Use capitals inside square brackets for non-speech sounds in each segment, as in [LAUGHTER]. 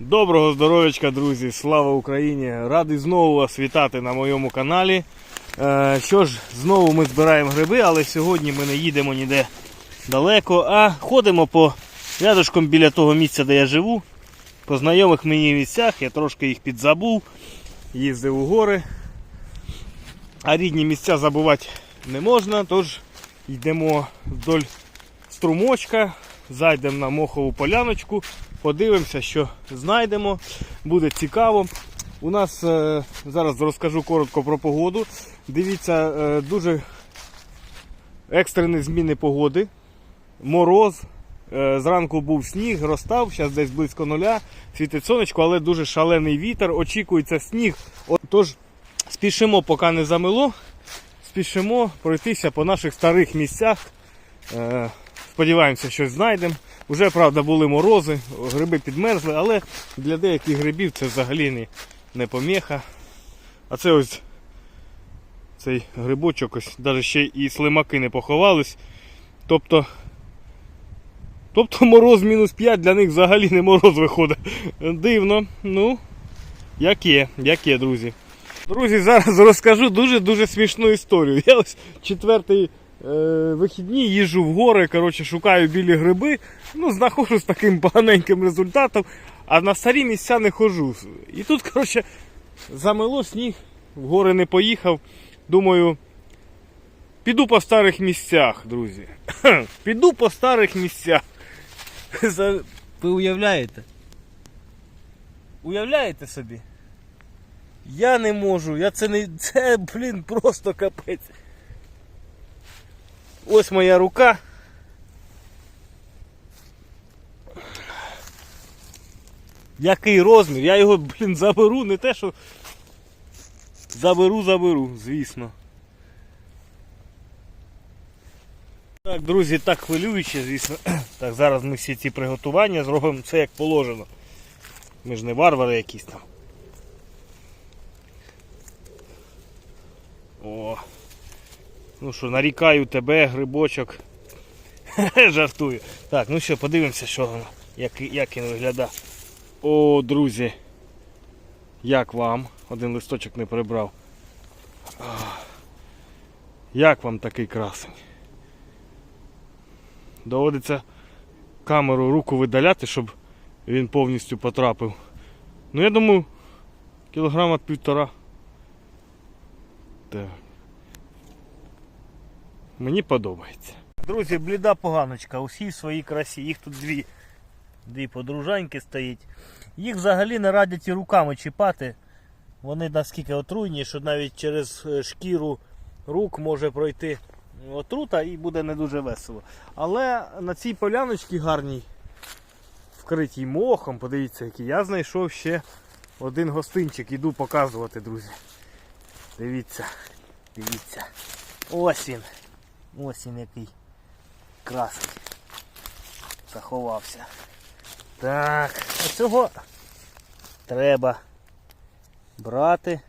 Доброго здоров'ячка, друзі! Слава Україні! Радий знову вас вітати на моєму каналі. Е, що ж, знову ми збираємо гриби, але сьогодні ми не їдемо ніде далеко, а ходимо по рядочком біля того місця, де я живу. По знайомих мені місцях, я трошки їх підзабув, їздив у гори. А рідні місця забувати не можна, тож йдемо вдоль струмочка, зайдемо на мохову поляночку, подивимося, що знайдемо. Буде цікаво. У нас е, зараз розкажу коротко про погоду. Дивіться, е, дуже екстрені зміни погоди. Мороз. Е, Зранку був сніг, розстав, зараз десь близько нуля, світить сонечко, але дуже шалений вітер, очікується сніг. Тож спішимо, поки не замило, спішимо пройтися по наших старих місцях. Сподіваємося, щось знайдемо. Уже, правда, були морози, гриби підмерзли, але для деяких грибів це взагалі не, не поміха. А це ось цей грибочок, ось навіть ще і слимаки не поховались. Тобто, тобто мороз мінус 5 для них взагалі не мороз виходить. Дивно. Ну, як є, як є, друзі. Друзі, зараз розкажу дуже-дуже смішну історію. Я ось четвертий вихідні їжджу в гори, коротше, шукаю білі гриби. Ну, знаходжу з таким поганеньким результатом, а на старі місця не ходжу. І тут, коротше, замело сніг, в гори не поїхав. Думаю, піду по старих місцях, друзі. [CLEARS THROAT] Піду по старих місцях. Ви уявляєте? Уявляєте собі? Я не можу, я це не. Це, блін, просто капець. Ось моя рука. Який розмір? Я його, блін, заберу, не те, що. Заберу, заберу, звісно. Так, друзі, так хвилююче, звісно. [CLEARS THROAT] Так, зараз ми всі ці приготування зробимо це як положено. Ми ж не варвари якісь там. О. Ну що, нарікаю тебе, грибочок. [LAUGHS] Жартую. Так, ну що, подивимося, що воно, як, як він виглядає. О, друзі. Як вам? Один листочок не прибрав. Як вам такий красень? Доводиться камеру руку видаляти, щоб він повністю потрапив. Ну я думаю, кілограма півтора. Так. Мені подобається. Друзі, бліда поганочка, усі в своїй красі. Їх тут дві, дві подружаньки стоїть. Їх взагалі не радять і руками чіпати. Вони наскільки отруйні, що навіть через е, шкіру рук може пройти отрута і буде не дуже весело. Але на цій поляночці гарній, вкритій мохом, подивіться, який я знайшов ще один гостинчик. Іду показувати, друзі. Дивіться, дивіться. Ось він. Ось він який красний. Заховався. Так, оцього треба брати.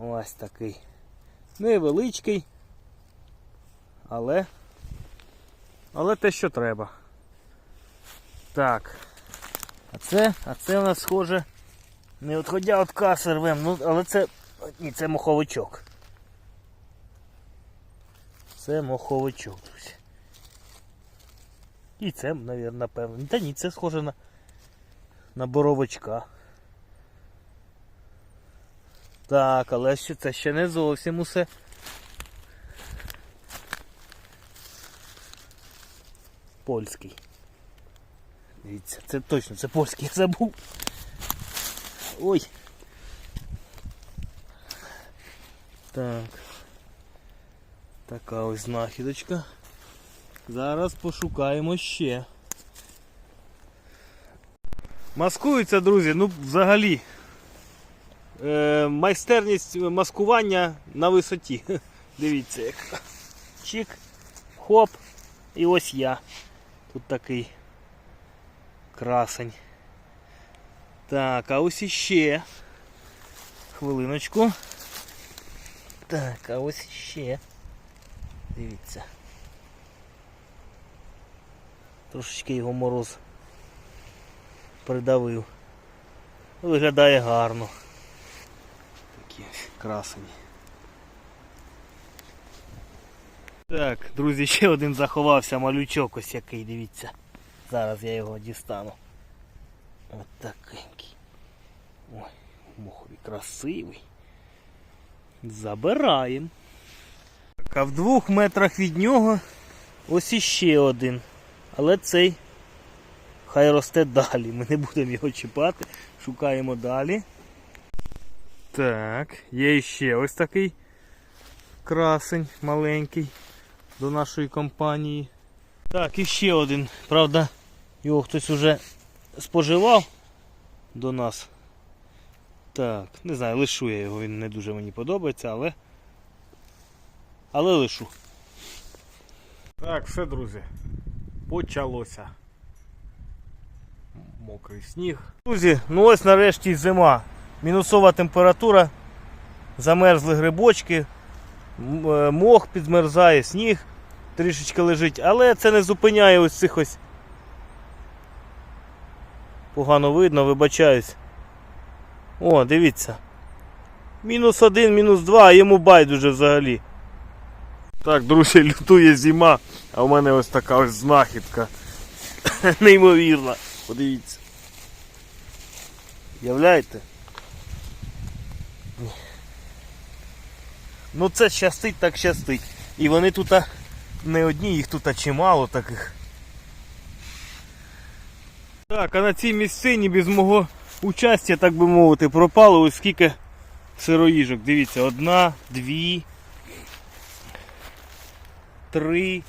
Ось такий. Невеличкий. Але. Але те, що треба. Так. А це, а це у нас схоже. Не відходя від каси рвем, ну, але це. Ні, це моховичок. Це моховичок, друзі. І це, мабуть, напевно. Та ні, це схоже на, на боровичка. Так, але ще це ще не зовсім усе. Польський. Дивіться, це точно, це польський, я забув. Ой. Так. Така ось знахідочка. Зараз пошукаємо ще. Маскуються, друзі, ну взагалі. Е, майстерність маскування на висоті. [LAUGHS] Дивіться як. Чик, хоп, і ось я. Тут такий красень. Так, а ось іще. Хвилиночку. Так, а ось ще. Дивіться. Трошечки його мороз придавив. Виглядає гарно. Такі красені. Так, друзі, ще один заховався малючок ось який, дивіться. Зараз я його дістану. Ось такенький. Ой, мохові красивий. Забираємо. А в двох метрах від нього ось іще один. Але цей хай росте далі. Ми не будемо його чіпати. Шукаємо далі. Так, є ще ось такий красень маленький до нашої компанії. Так, і ще один. Правда, його хтось уже споживав до нас. Так, не знаю, лишу я його, він не дуже мені подобається, але. Але лишу. Так, все, друзі. Почалося. Мокрий сніг. Друзі, ну ось нарешті зима. Мінусова температура. Замерзли грибочки. е, Мох підмерзає, сніг трішечки лежить, але це не зупиняє ось цих ось. Погано видно, вибачаюсь. О, дивіться. Мінус один, мінус два, йому байдуже взагалі. Так, друзі, лютує зима, а у мене ось така ось знахідка. [LAUGHS] Неймовірна. Подивіться. Являєте? Ну це щастить, так щастить. І вони тут не одні, їх тут чимало таких. Так, а на цій місцині без мого участя, так би мовити, пропало ось скільки сироїжок. Дивіться, одна, дві, три,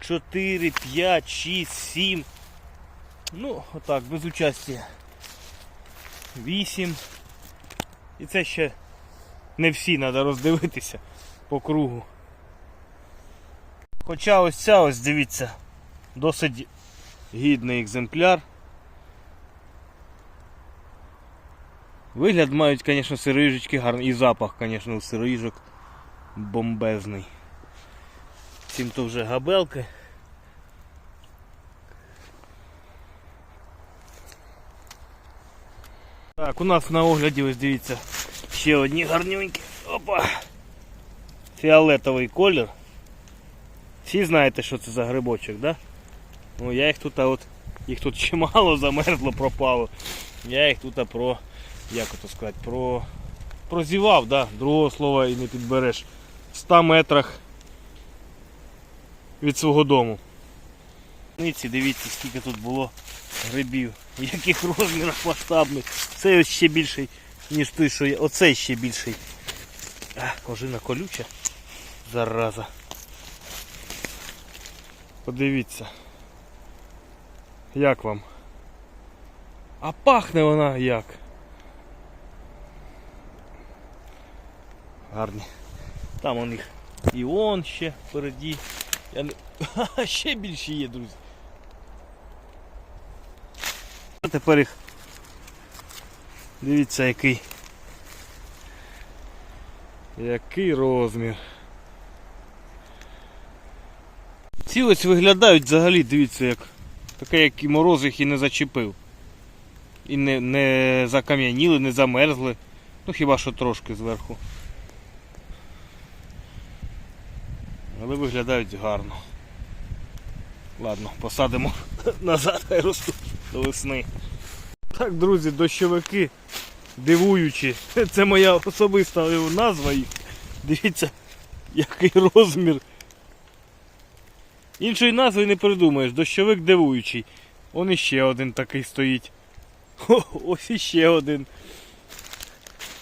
чотири, п'ять, шість, сім. Ну, отак, без участя. Вісім. І це ще не всі треба роздивитися по кругу. Хоча ось ця ось дивіться, досить гідний екземпляр. Вигляд мають, звісно, сироїжечки гарний. І запах, звісно, у сироїжок бомбезний. Цим то вже габелки. Так, у нас на огляді ось дивіться ще одні гарнюнькі. Опа! Фіолетовий колір. Всі знаєте, що це за грибочок, да? Ну я їх тут, а от, їх тут чимало замерзло, пропало. Я їх тут а, про, як ото сказати, про, прозівав, да? другого слова і не підбереш. В 100 метрах від свого дому. Дивіться, скільки тут було грибів. Яких розмірах масштабних. Ось ще більший, ніж той, що є. Оцей ще більший. А, кожина колюча. Зараза. Подивіться. Як вам? А пахне вона як? Гарні. Там у них і он ще впереді. Я не... [LAUGHS] Ще більше є, друзі. А тепер їх. Дивіться який. Який розмір. Ці ось виглядають взагалі, дивіться, як таке, як і мороз їх і не зачепив. І не, не закам'яніли, не замерзли. Ну хіба що трошки зверху. Але виглядають гарно. Ладно, посадимо [LAUGHS] назад, хай ростуть до весни. Так, друзі, дощовики дивуючі. [LAUGHS] Це моя особиста назва. Дивіться, який розмір. Іншої назви не придумаєш. Дощовик дивуючий. Он іще один такий стоїть. О, ось іще один.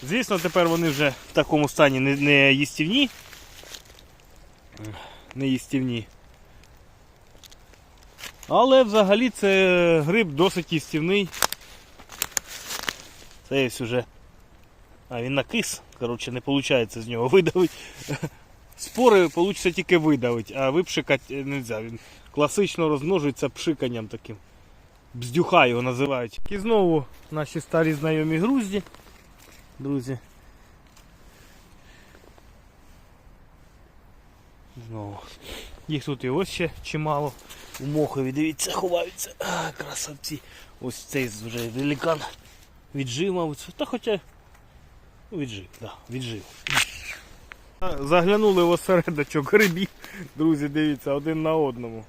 Звісно, тепер вони вже в такому стані не, не їстівні. Не їстівні. Але взагалі це гриб досить їстівний. Це ось уже. А він накис. Коротше, не виходить з нього видавити. Спори вийде тільки видавити, а випшикати не можна. Він класично розмножується пшиканням таким. Бздюха його називають. І знову наші старі знайомі грузді. Друзі. Знову. Їх тут і ось ще чимало. У мохові, дивіться, ховаються. А, красавці. Ось цей вже великан віджив, мабуть. Та хоча. Ну, віджив, да, віджив. Заглянули в осередочок грибів. Друзі, дивіться, один на одному.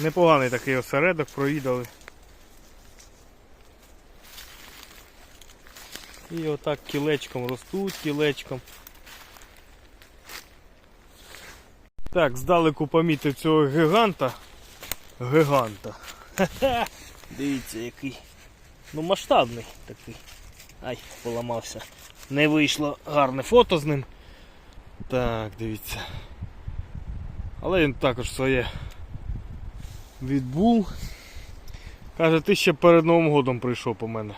Непоганий такий осередок, провідали. І отак кілечком ростуть, кілечком. Так, здалеку помітив цього гіганта. Гіганта. Ха-ха. [LAUGHS] Дивіться, який. Ну масштабний такий. Ай, поламався. Не вийшло гарне фото з ним. Так, дивіться. Але він також своє відбув. Каже, ти ще перед Новим годом прийшов по мене.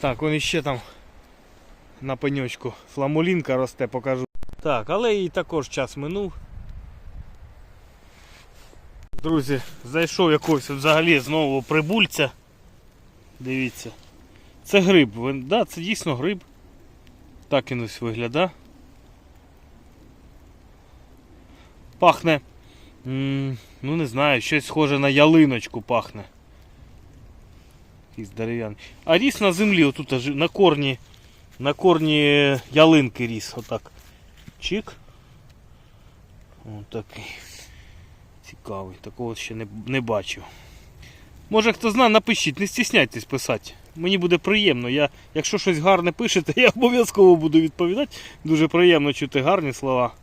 Так, он іще там на пеньочку фламулінка росте, покажу. Так, але і також час минув. Друзі, зайшов якогось взагалі знову прибульця. Дивіться. Це гриб, да, це дійсно гриб. Так він ось виглядає. Пахне. ну не знаю, щось схоже на ялиночку пахне. Якийсь дерев'яний. А ріс на землі, отут на корні, на корні ялинки ріс. Отак. Чик. Отакий. Цікавий. Такого ще не, не бачив. Може хто знає, напишіть, не стісняйтесь писати. Мені буде приємно. Я, якщо щось гарне пишете, [LAUGHS] я обов'язково буду відповідати. Дуже приємно чути гарні слова.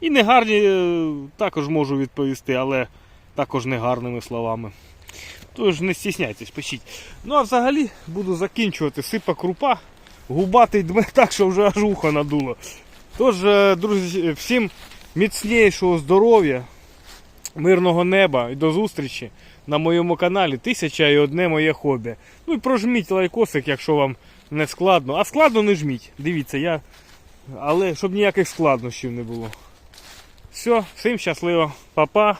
І негарні е, також можу відповісти, але також негарними словами. Тож не стісняйтесь, пишіть. Ну а взагалі буду закінчувати. Сипа крупа, губатий дме [LAUGHS] так, що вже аж ухо надуло. Тож, е, друзі, всім міцнішого здоров'я, мирного неба і до зустрічі на моєму каналі Тисяча і одне моє хобі. Ну і прожміть лайкосик, якщо вам не складно. А складно не жміть. Дивіться, я. Але щоб ніяких складнощів не було. Все, всім щасливо, Па-па.